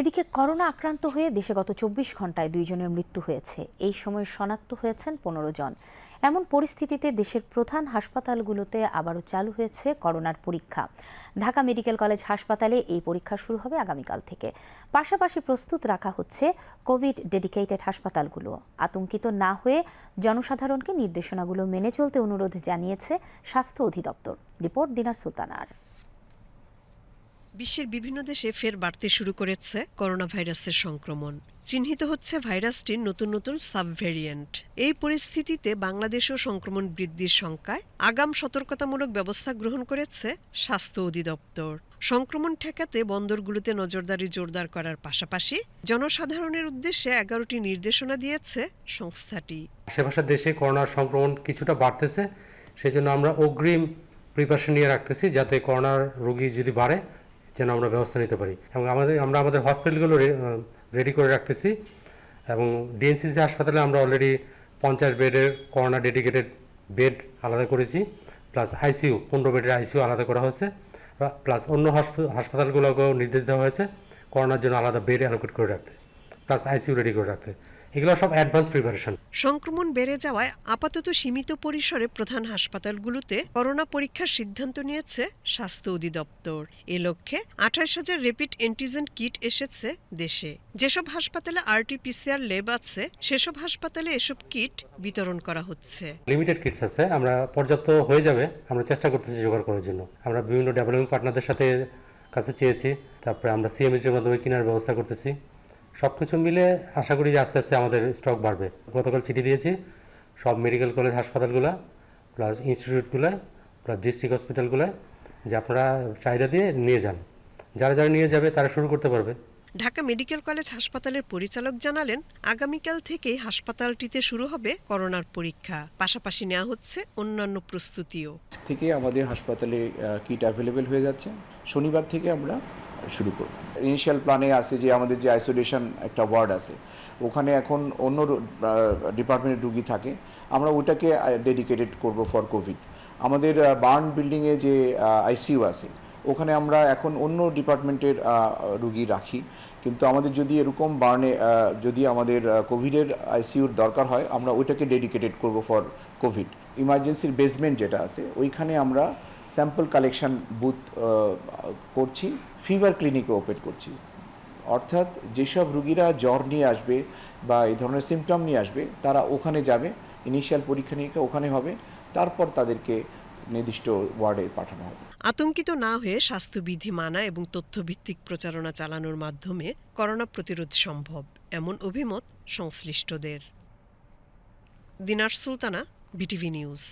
এদিকে করোনা আক্রান্ত হয়ে দেশে গত চব্বিশ ঘন্টায় দুইজনের মৃত্যু হয়েছে। এই সময় শনাক্ত হয়েছেন পনেরো জন। এমন পরিস্থিতিতে দেশের প্রধান হাসপাতালগুলোতে আবারও চালু হয়েছে করোনার পরীক্ষা। ঢাকা মেডিকেল কলেজ হাসপাতালে এই পরীক্ষা শুরু হবে আগামীকাল থেকে। পাশাপাশি প্রস্তুত রাখা হচ্ছে কোভিড ডেডিকেটেড হাসপাতালগুলো। আতঙ্কিত না হয়ে জনসাধারণকে নির্দেশনাগুলো মেনে চলতে অনুরোধ জানিয়েছে স্বাস্থ্য অধিদপ্তর। রিপোর্ট দিনার সুলতানার। বিশ্বের বিভিন্ন দেশে ফের বাড়তে শুরু করেছে করোনা ভাইরাসের সংক্রমণ। চিহ্নিত হচ্ছে ভাইরাসটির নতুন নতুন সাবভেরিয়েন্ট এই পরিস্থিতিতে বাংলাদেশেও সংক্রমণ বৃদ্ধির শঙ্কায় আগাম সতর্কতামূলক ব্যবস্থা গ্রহণ করেছে স্বাস্থ্য অধিদপ্তর। সংক্রমণ ঠেকাতে বন্দরগুলোতে নজরদারি জোরদার করার পাশাপাশি জনসাধারণের উদ্দেশ্যে এগারোটি নির্দেশনা দিয়েছে সংস্থাটি। আশেপাশের দেশে করোনার সংক্রমণ কিছুটা বাড়তেছে সেই জন্য আমরা অগ্রিম প্রিপারেশন নিয়ে রাখতেছি যাতে করোনার রোগী যদি বাড়ে যেন আমরা ব্যবস্থা নিতে পারি। এবং আমাদের, আমরা আমাদের হসপিটালগুলো রেডি করে রাখতেছি এবং ডিএনসিসি হাসপাতালে আমরা অলরেডি পঞ্চাশ বেডের করোনা ডেডিকেটেড বেড আলাদা করেছি প্লাস আইসিইউ পনেরো বেডের আইসিইউ আলাদা করা হয়েছে প্লাস অন্য হসপ- হাসপাতালগুলোকেও নির্দেশ দেওয়া হয়েছে করোনার জন্য আলাদা বেড অ্যালোকেট করে রাখতে প্লাস আইসিইউ রেডি করে রাখতে। এগুলো সব অ্যাডভান্স প্রিপারেশন সংক্রমণ বেড়ে যাওয়ায় আপাতত সীমিত পরিসরে প্রধান হাসপাতালগুলোতে করোনা পরীক্ষার সিদ্ধান্ত নিয়েছে স্বাস্থ্য অধিদপ্তর। এ লক্ষ্যে আঠাশ হাজার রেপিড অ্যান্টিজেন কিট এসেছে দেশে। যেসব হাসপাতালে আরটিপিসিআর ল্যাব আছে সেসব হাসপাতালে এসব কিট বিতরণ করা হচ্ছে। লিমিটেড কিটস আছে আমরা পর্যাপ্ত হয়ে যাবে আমরা চেষ্টা করতেছি জোগাড় করার জন্য। আমরা বিভিন্ন ডেভেলপমেন্ট পার্টনারদের সাথে কাছে চেয়েছি তারপরে আমরা সিএমএসের মাধ্যমে কেনার ব্যবস্থা করতেছি। সব কিছু মিলে আশা করি যে আস্তে আস্তে আমাদের স্টক বাড়বে। গতকাল চিঠি দিয়েছি সব মেডিকেল কলেজ হাসপাতালগুলো প্লাস ইনস্টিটিউটগুলো প্লাস ডিস্ট্রিক্ট হসপিটালগুলো যে আপনারা চাহিদা দিয়ে নিয়ে যান। যারা যারা নিয়ে যাবে তারা শুরু করতে পারবে। ঢাকা মেডিকেল কলেজ হাসপাতালের পরিচালক জানালেন আগামীকাল থেকে হাসপাতালটিতে শুরু হবে করোনার পরীক্ষা। পাশাপাশি নেওয়া হচ্ছে অন্যান্য প্রস্তুতিও। থেকে আমাদের হাসপাতালে কিট অ্যাভেলেবেল হয়ে যাচ্ছে। শনিবার থেকে আমরা শুরু করব। ইনিশিয়াল প্ল্যানে আছে যে আমাদের যে আইসোলেশন একটা ওয়ার্ড আছে, ওখানে এখন অন্য ডিপার্টমেন্টের রুগী থাকে, আমরা ওইটাকে ডেডিকেটেড করব ফর কোভিড আমাদের বার্ন বিল্ডিংয়ে যে আইসিইউ আছে, ওখানে আমরা এখন অন্য ডিপার্টমেন্টের রুগী রাখি। কিন্তু আমাদের যদি এরকম বার্নে যদি আমাদের কোভিডের আইসিইউর দরকার হয়, আমরা ওইটাকে ডেডিকেটেড করব ফর কোভিড ইমার্জেন্সির বেসমেন্ট যেটা আছে, ওইখানে আমরা স্যাম্পল কালেকশন বুথ করছি ফিভার ক্লিনিকও ওপেন করছি। অর্থাৎ যেসব রুগীরা জ্বর নিয়ে আসবে বা এই ধরনের সিমটম নিয়ে আসবে, তারা ওখানে যাবে ইনিশিয়াল পরীক্ষা নিরীক্ষা ওখানে হবে, তারপর তাদেরকে নির্দিষ্ট ওয়ার্ডে পাঠানো হবে। আতঙ্কিত না হয়ে স্বাস্থ্যবিধি মানা এবং তথ্যভিত্তিক প্রচারণা চালানোর মাধ্যমে করোনা প্রতিরোধ সম্ভব, এমন অভিমত সংশ্লিষ্টদের। Dinar Sultana, BTV news.